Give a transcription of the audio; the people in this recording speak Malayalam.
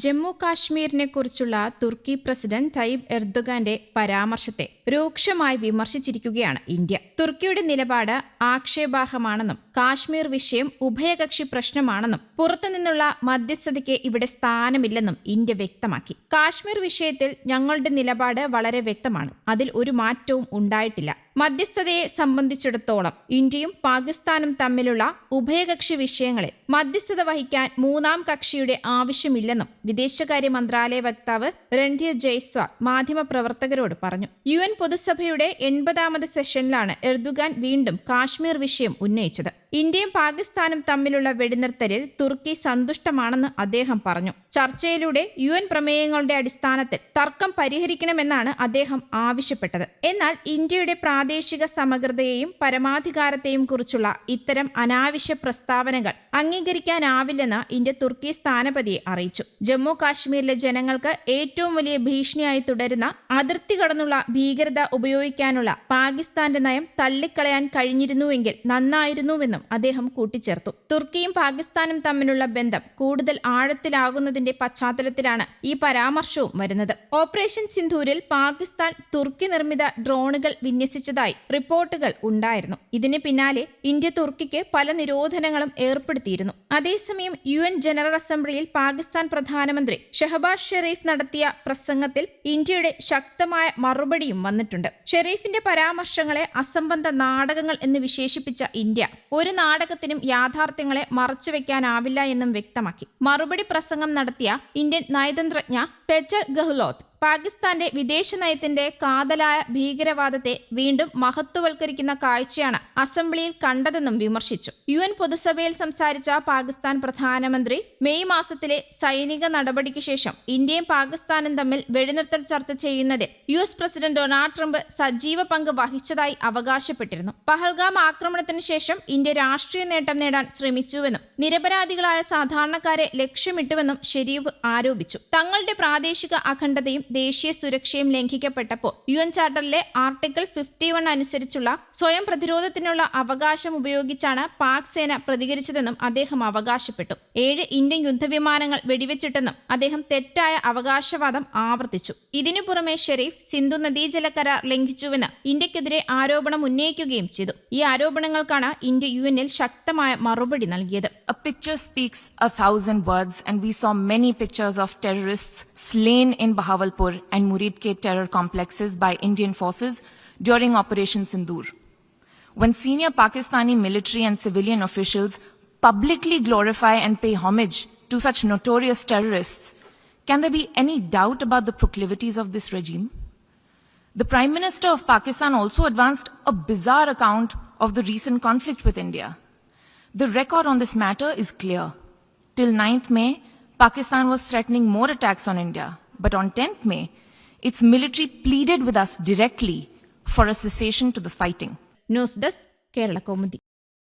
ജമ്മു കാശ്മീരിനെ കുറിച്ചുള്ള തുർക്കി പ്രസിഡന്റ് തയ്യിബ് എർദോഗാന്റെ പരാമർശത്തെ രൂക്ഷമായി വിമർശിച്ചിരിക്കുകയാണ് ഇന്ത്യ. തുർക്കിയുടെ നിലപാട് ആക്ഷേപാർഹമാണെന്നും കാശ്മീർ വിഷയം ഉഭയകക്ഷി പ്രശ്നമാണെന്നും പുറത്തുനിന്നുള്ള മധ്യസ്ഥതയ്ക്ക് ഇവിടെ സ്ഥാനമില്ലെന്നും ഇന്ത്യ വ്യക്തമാക്കി. കാശ്മീർ വിഷയത്തിൽ ഞങ്ങളുടെ നിലപാട് വളരെ വ്യക്തമാണ്. അതിൽ ഒരു മാറ്റവും ഉണ്ടായിട്ടില്ല. മധ്യസ്ഥതയെ സംബന്ധിച്ചിടത്തോളം ഇന്ത്യയും പാകിസ്ഥാനും തമ്മിലുള്ള ഉഭയകക്ഷി വിഷയങ്ങളിൽ മധ്യസ്ഥത വഹിക്കാൻ മൂന്നാം കക്ഷിയുടെ ആവശ്യമില്ലെന്നും വിദേശകാര്യ മന്ത്രാലയ വക്താവ് രൺധീർ ജയ്സ്വാൾ മാധ്യമപ്രവർത്തകരോട് പറഞ്ഞു. യു എൻ പൊതുസഭയുടെ എൺപതാമത് സെഷനിലാണ് എർദുഗാൻ വീണ്ടും കാശ്മീർ വിഷയം ഉന്നയിച്ചത്. ഇന്ത്യയും പാകിസ്ഥാനും തമ്മിലുള്ള വെടിനിർത്തലിൽ തുർക്കി സന്തുഷ്ടമാണെന്ന് അദ്ദേഹം പറഞ്ഞു. ചർച്ചയിലൂടെ യു എൻ പ്രമേയങ്ങളുടെ അടിസ്ഥാനത്തിൽ തർക്കം പരിഹരിക്കണമെന്നാണ് അദ്ദേഹം ആവശ്യപ്പെട്ടത്. എന്നാൽ ഇന്ത്യയുടെ പ്രാദേശിക സമഗ്രതയെയും പരമാധികാരത്തെയും കുറിച്ചുള്ള ഇത്തരം അനാവശ്യ പ്രസ്താവനകൾ അംഗീകരിക്കാനാവില്ലെന്ന് ഇന്ത്യ തുർക്കി സ്ഥാനപതിയെ അറിയിച്ചു. ജമ്മു കാശ്മീരിലെ ജനങ്ങൾക്ക് ഏറ്റവും വലിയ ഭീഷണിയായി തുടരുന്ന അതിർത്തി കടന്നുള്ള ഭീകരത ഉപയോഗിക്കാനുള്ള പാകിസ്ഥാന്റെ നയം തള്ളിക്കളയാൻ കഴിഞ്ഞിരുന്നുവെങ്കിൽ നന്നായിരുന്നുവെന്നും അദ്ദേഹം കൂട്ടിച്ചേർത്തു. തുർക്കിയും പാകിസ്ഥാനും തമ്മിലുള്ള ബന്ധം കൂടുതൽ ആഴത്തിലാകുന്നതിന്റെ പശ്ചാത്തലത്തിലാണ് ഈ പരാമർശവും വരുന്നത്. ഓപ്പറേഷൻ സിന്ധൂരിൽ പാകിസ്ഥാൻ തുർക്കി നിർമ്മിത ഡ്രോണുകൾ വിന്യസിച്ചതായി റിപ്പോർട്ടുകൾ ഉണ്ടായിരുന്നു. ഇതിന് പിന്നാലെ ഇന്ത്യ തുർക്കിക്ക് പല നിരോധനങ്ങളും ഏർപ്പെടുത്തിയിരുന്നു. അതേസമയം യു എൻ ജനറൽ അസംബ്ലിയിൽ പാകിസ്ഥാൻ പ്രധാനമന്ത്രി ഷഹബാസ് ഷെറീഫ് നടത്തിയ പ്രസംഗത്തിൽ ഇന്ത്യയുടെ ശക്തമായ മറുപടിയും വന്നിട്ടുണ്ട്. ഷെറീഫിന്റെ പരാമർശങ്ങളെ അസംബന്ധ നാടകങ്ങൾ എന്ന് വിശേഷിപ്പിച്ച ഇന്ത്യ ഒരു നാടകത്തിനും യാഥാർത്ഥ്യങ്ങളെ മറച്ചു മറച്ചുവെക്കാനാവില്ല എന്നും വ്യക്തമാക്കി. മറുപടി പ്രസംഗം നടത്തിയ ഇന്ത്യൻ നയതന്ത്രജ്ഞ പെച്ചൽ ഗെഹ്ലോത്ത് പാകിസ്ഥാന്റെ വിദേശ നയത്തിന്റെ കാതലായ ഭീകരവാദത്തെ വീണ്ടും മഹത്വവൽക്കരിക്കുന്ന കാഴ്ചയാണ് അസംബ്ലിയിൽ കണ്ടതെന്നും വിമർശിച്ചു. യു എൻ പൊതുസഭയിൽ സംസാരിച്ച പാകിസ്ഥാൻ പ്രധാനമന്ത്രി മെയ് മാസത്തിലെ സൈനിക നടപടിക്ക് ശേഷം ഇന്ത്യയും പാകിസ്ഥാനും തമ്മിൽ വെടിനിർത്തൽ ചർച്ച ചെയ്യുന്നതിൽ U S president Donald Trump സജീവ പങ്ക് വഹിച്ചതായി അവകാശപ്പെട്ടിരുന്നു. പഹൽഗാം ആക്രമണത്തിന് ശേഷം ഇന്ത്യ രാഷ്ട്രീയ നേട്ടം നേടാൻ ശ്രമിച്ചുവെന്നും നിരപരാധികളായ സാധാരണക്കാരെ ലക്ഷ്യമിട്ടുവെന്നും ഷെരീഫ് ആരോപിച്ചു. തങ്ങളുടെ പ്രാദേശിക അഖണ്ഡതയും ദേശീയ സുരക്ഷയും ലംഘിക്കപ്പെട്ടപ്പോൾ. യു എൻ ചാർട്ടറിലെ ആർട്ടിക്കിൾ ഫിഫ്റ്റി വൺ അനുസരിച്ചുള്ള സ്വയം പ്രതിരോധത്തിനുള്ള അവകാശം ഉപയോഗിച്ചാണ് പാക് സേന പ്രതികരിച്ചതെന്നും അദ്ദേഹം അവകാശപ്പെട്ടു. ഏഴ് ഇന്ത്യൻ യുദ്ധവിമാനങ്ങൾ വെടിവെച്ചിട്ടെന്നും അദ്ദേഹം തെറ്റായ അവകാശവാദം ആവർത്തിച്ചു. ഇതിനു പുറമെ ഷെരീഫ് സിന്ധു നദീജല കരാർ ലംഘിച്ചുവെന്ന് ഇന്ത്യക്കെതിരെ ആരോപണം ഉന്നയിക്കുകയും ചെയ്തു. ഈ ആരോപണങ്ങൾക്കാണ് ഇന്ത്യ യു എന്നിൽ ശക്തമായ മറുപടി നൽകിയത്. A picture speaks a thousand words, and we saw many pictures of and Murid K terror complexes by Indian forces during Operation Sindoor. When senior Pakistani military and civilian officials publicly glorify and pay homage to such notorious terrorists, can there be any doubt about the proclivities of this regime? The Prime Minister of Pakistan also advanced a bizarre account of the recent conflict with India. The record on this matter is clear. Till 9th May, Pakistan was threatening more attacks on India. But on 10th May, its military pleaded with us directly for a cessation to the fighting. News desk Kerala Kaumudi